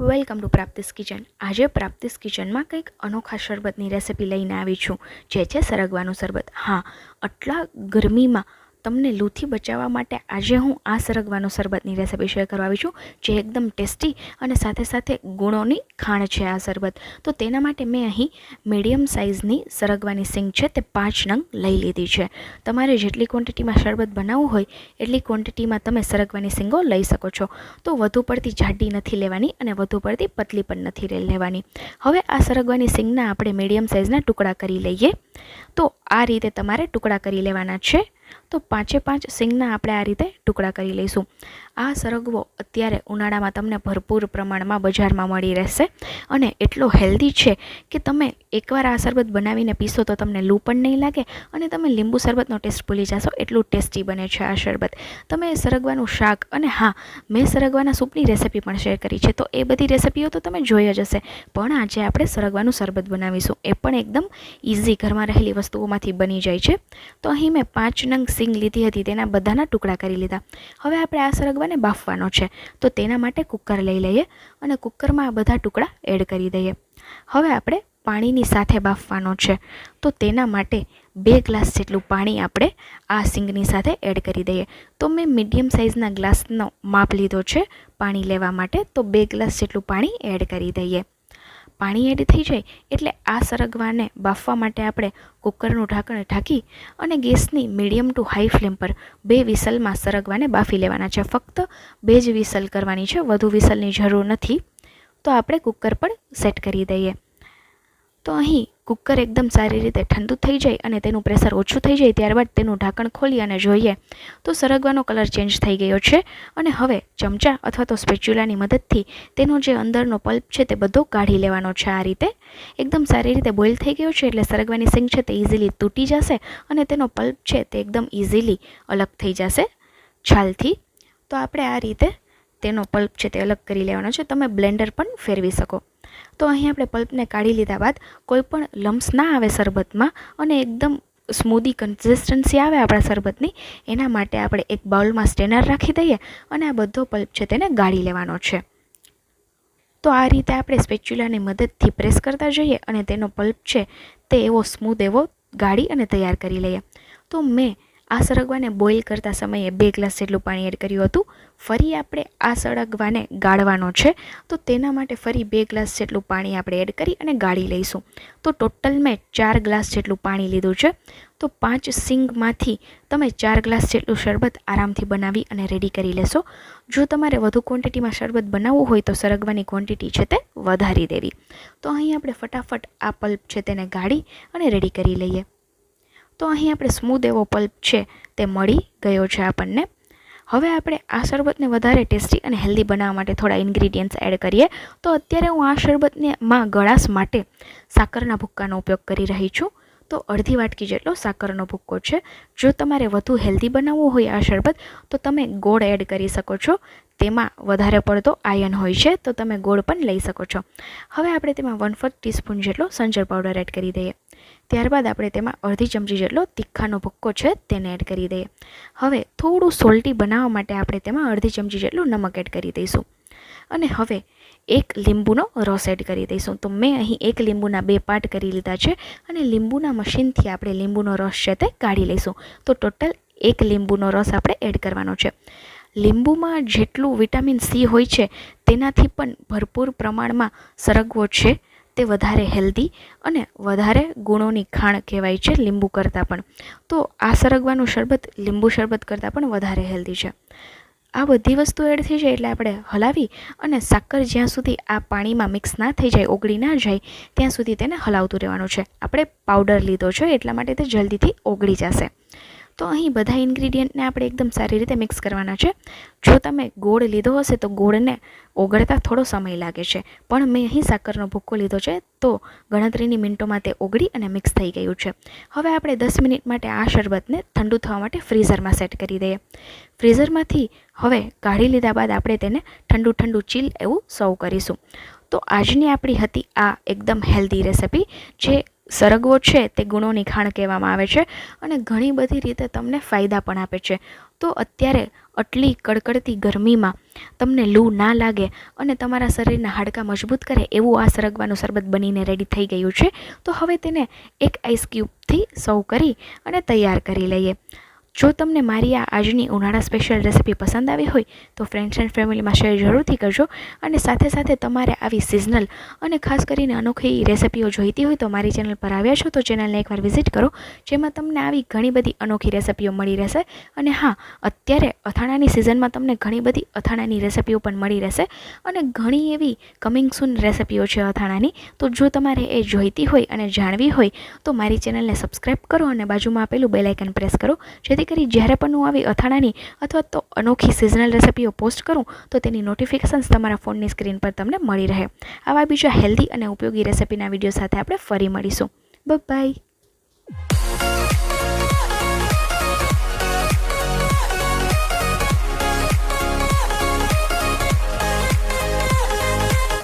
Welcome to પ્રાપ્તિસ kitchen. આજે પ્રાપ્તિસ કિચનમાં કંઈક અનોખા શરબતની રેસિપી લઈને આવી છું. જે છે સરગવાનું શરબત. હા, આટલા ગરમીમાં તમને લૂથી બચાવવા માટે આજે હું આ સરગવાનું શરબતની રેસિપી શેર કરવા આવી છું, જે એકદમ ટેસ્ટી અને સાથે સાથે ગુણોની ખાણ છે આ શરબત. તો તેના માટે મેં અહીં મીડિયમ સાઇઝની સરગવાની સિંગ છે તે પાંચ નંગ લઈ લીધી છે. તમારે જેટલી ક્વોન્ટિટીમાં શરબત બનાવવું હોય, એટલી ક્વોન્ટિટીમાં તમે સરગવાની સિંગો લઈ શકો છો. તો વધુ પડતી જાડી નથી લેવાની અને વધુ પડતી પતલી પણ નથી લેવાની. હવે આ સરગવાની સિંગના આપણે મીડિયમ સાઇઝના ટુકડા કરી લઈએ. તો આ રીતે તમારે ટુકડા કરી લેવાના છે. તો પાંચે પાંચ સિંગના આપણે આ રીતે ટુકડા કરી લઈશું. આ સરગવો અત્યારે ઉનાળામાં તમને ભરપૂર પ્રમાણમાં બજારમાં મળી રહેશે અને એટલો હેલ્ધી છે કે તમે એકવાર આ શરબત બનાવીને પીશો તો તમને લૂ પણ નહીં લાગે અને તમે લીંબુ શરબતનો ટેસ્ટ ભૂલી જશો, એટલું ટેસ્ટી બને છે આ શરબત. તમે સરગવાનું શાક અને હા, મેં સરગવાના સૂપની રેસિપી પણ શેર કરી છે, તો એ બધી રેસિપીઓ તો તમે જોઈ જ હશે. પણ આજે આપણે સરગવાનું શરબત બનાવીશું. એ પણ એકદમ ઇઝી ઘરમાં રહેલી વસ્તુઓમાંથી બની જાય છે. તો અહીં મેં પાંચ નંગ સિંગ લીધી હતી, તેના બધાના ટુકડા કરી લીધા. હવે આપણે આ સરગવાને બાફવાનો છે. તો તેના માટે કુકર લઈ લઈએ અને કુકરમાં આ બધા ટુકડા એડ કરી દઈએ. હવે આપણે પાણીની સાથે બાફવાનો છે. તો તેના માટે બે ગ્લાસ જેટલું પાણી આપણે આ સિંગની સાથે એડ કરી દઈએ. તો મેં મીડિયમ સાઇઝના ગ્લાસનો માપ લીધો છે પાણી લેવા માટે. તો બે ગ્લાસ જેટલું પાણી એડ કરી દઈએ. પાણી એડ થઈ જાય એટલે આ સરગવાને બાફવા માટે આપણે કુકરનું ઢાંકણ ઢાંકી અને ગેસની મીડિયમ ટુ હાઈ ફ્લેમ પર બે વિસલમાં સરગવાને બાફી લેવાના છે. ફક્ત બે જ વિસલ કરવાની છે, વધુ વિસલની જરૂર નથી. તો આપણે કુકર પણ સેટ કરી દઈએ. તો અહીં કુકર એકદમ સારી રીતે ઠંડુ થઈ જાય અને તેનું પ્રેશર ઓછું થઈ જાય ત્યારબાદ તેનું ઢાંકણ ખોલી અને જોઈએ. તો સરગવાનો કલર ચેન્જ થઈ ગયો છે અને હવે ચમચા અથવા તો સ્પેચ્યુલાની મદદથી તેનો જે અંદરનો પલ્પ છે તે બધો કાઢી લેવાનો છે આ રીતે. એકદમ સારી રીતે બોઇલ થઈ ગયો છે એટલે સરગવાની સિંગ છે તે ઇઝીલી તૂટી જશે અને તેનો પલ્પ છે તે એકદમ ઇઝીલી અલગ થઈ જશે છાલથી. તો આપણે આ રીતે તેનો પલ્પ છે તે અલગ કરી લેવાનો છે. તમે બ્લેન્ડર પણ ફેરવી શકો. તો અહીં આપણે પલ્પને કાઢી લીધા બાદ કોઈપણ લમ્સ ના આવે શરબતમાં અને એકદમ સ્મૂધી કન્સિસ્ટન્સી આવે આપણા શરબતની, એના માટે આપણે એક બાઉલમાં સ્ટેનર રાખી દઈએ અને આ બધો પલ્પ છે તેને ગાળી લેવાનો છે. તો આ રીતે આપણે સ્પેચ્યુલાની મદદથી પ્રેસ કરતા જઈએ અને તેનો પલ્પ છે તે એવો સ્મૂધ એવો ગાળી અને તૈયાર કરી લઈએ. તો મેં આ સરગવાને બોઇલ કરતા સમયે બે ગ્લાસ જેટલું પાણી એડ કર્યું હતું. ફરી આપણે આ સરગવાને ગાળવાનો છે. તો તેના માટે ફરી બે ગ્લાસ જેટલું પાણી આપણે એડ કરી અને ગાળી લઈશું. તો ટોટલ મેં ચાર ગ્લાસ જેટલું પાણી લીધું છે. તો પાંચ સિંગમાંથી તમે ચાર ગ્લાસ જેટલું શરબત આરામથી બનાવી અને રેડી કરી લેશો. જો તમારે વધુ ક્વોન્ટિટીમાં શરબત બનાવવું હોય તો સરગવાની ક્વોન્ટિટી છે તે વધારી દેવી. તો અહીં આપણે ફટાફટ આ પલ્પ છે તેને ગાળી અને રેડી કરી લઈએ. તો અહીં આપણે સ્મૂધ એવો પલ્પ છે તે મળી ગયો છે આપણને. હવે આપણે આ શરબતને વધારે ટેસ્ટી અને હેલ્ધી બનાવવા માટે થોડા ઇન્ગ્રીડિયન્ટ્સ એડ કરીએ. તો અત્યારે હું આ શરબતને માં ગળાશ માટે સાકરના ભૂક્કાનો ઉપયોગ કરી રહી છું. તો અડધી વાટકી જેટલો સાકરનો ભૂક્કો છે. જો તમારે વધુ હેલ્ધી બનાવવું હોય આ શરબત, તો તમે ગોળ એડ કરી શકો છો. તેમાં વધારે પડતો આયન હોય છે, તો તમે ગોળ પણ લઈ શકો છો. હવે આપણે તેમાં વન ફોર્થ ટીસ્પૂન જેટલો સંજર પાવડર એડ કરી દઈએ. ત્યારબાદ આપણે તેમાં અડધી ચમચી જેટલો તીખાનો ભૂક્કો છે તેને એડ કરી દઈએ. હવે થોડું સોલ્ટી બનાવવા માટે આપણે તેમાં અડધી ચમચી જેટલું નમક એડ કરી દઈશું. અને હવે એક લીંબુનો રસ એડ કરી દઈશું. તો મેં અહીં એક લીંબુના બે પાર્ટ કરી લીધા છે અને લીંબુના મશીનથી આપણે લીંબુનો રસ છે તે કાઢી લઈશું. તો ટોટલ એક લીંબુનો રસ આપણે એડ કરવાનો છે. લીંબુમાં જેટલું વિટામિન સી હોય છે તેનાથી પણ ભરપૂર પ્રમાણમાં સરગવો છે. તે વધારે હેલ્ધી અને વધારે ગુણોની ખાણ કહેવાય છે લીંબુ કરતાં પણ. તો આ સરગવાનું શરબત, લીંબુ શરબત કરતાં પણ વધારે હેલ્ધી છે. આ બધી વસ્તુ એડ થઈ જાય એટલે આપણે હલાવી અને સાકર જ્યાં સુધી આ પાણીમાં મિક્સ ના થઈ જાય, ઓગળી ના જાય, ત્યાં સુધી તેને હલાવતું રહેવાનું છે. આપણે પાવડર લીધો છે એટલા માટે તે જલ્દીથી ઓગળી જશે. તો અહીં બધા ઇન્ગ્રીડિયન્ટને આપણે એકદમ સારી રીતે મિક્સ કરવાના છે. જો તમે ગોળ લીધો હશે તો ગોળને ઓગળતા થોડો સમય લાગે છે. પણ મેં અહીં સાકરનો ભૂક્કો લીધો છે તો ગણતરીની મિનિટોમાં તે ઓગળી અને મિક્સ થઈ ગયું છે. હવે આપણે દસ મિનિટ માટે આ શરબતને ઠંડુ થવા માટે ફ્રીઝરમાં સેટ કરી દઈએ. ફ્રીઝરમાંથી હવે કાઢી લીધા બાદ આપણે તેને ઠંડુ ઠંડુ ચીલ એવું સર્વ કરીશું. તો આજની આપણી હતી આ એકદમ હેલ્ધી રેસિપી જે સરગવો છે તે ગુણો નિખાણ કહેવામાં આવે છે અને ઘણી બધી રીતે તમને ફાયદા પણ આપે છે. તો અત્યારે આટલી કડકડતી ગરમીમાં તમને લૂ ના લાગે અને તમારા શરીરના હાડકાં મજબૂત કરે એવું આ સરગવાનું શરબત બનીને રેડી થઈ ગયું છે, તો હવે તેને એક આઈસ ક્યુબથી સર્વ કરી અને તૈયાર કરી લઈએ. જો તમને મારી આ આજની ઉનાળા સ્પેશિયલ રેસિપી પસંદ આવી હોય, તો ફ્રેન્ડ્સ એન્ડ ફેમિલીમાં શેર જરૂરથી કરજો અને સાથે સાથે તમારે આવી સિઝનલ અને ખાસ કરીને અનોખી રેસિપીઓ જોઈતી હોય તો મારી ચેનલ પર આવ્યા છો તો ચેનલને એકવાર વિઝિટ કરો, જેમાં તમને આવી ઘણી બધી અનોખી રેસિપીઓ મળી રહેશે. અને હા, અત્યારે અથાણાની સિઝનમાં તમને ઘણી બધી અથાણાની રેસિપીઓ પણ મળી રહેશે અને ઘણી એવી કમિંગ સૂન રેસિપીઓ છે અથાણાની. તો જો તમારે એ જોઈતી હોય અને જાણવી હોય, તો મારી ચેનલને સબસ્ક્રાઈબ કરો અને બાજુમાં આપેલું બેલાઇકન પ્રેસ કરો જેથી કરી જ્યારે પણ હું આવી અથાણાની અથવા તો અનોખી સિઝનલ રેસિપીઓ પોસ્ટ કરું, તો તેની નોટિફિકેશન્સ તમારા ફોનની સ્ક્રીન પર તમને મળી રહે. આવા બીજા હેલ્ધી અને ઉપયોગી રેસિપીના વીડિયો સાથે આપણે ફરી મળીશું. બાય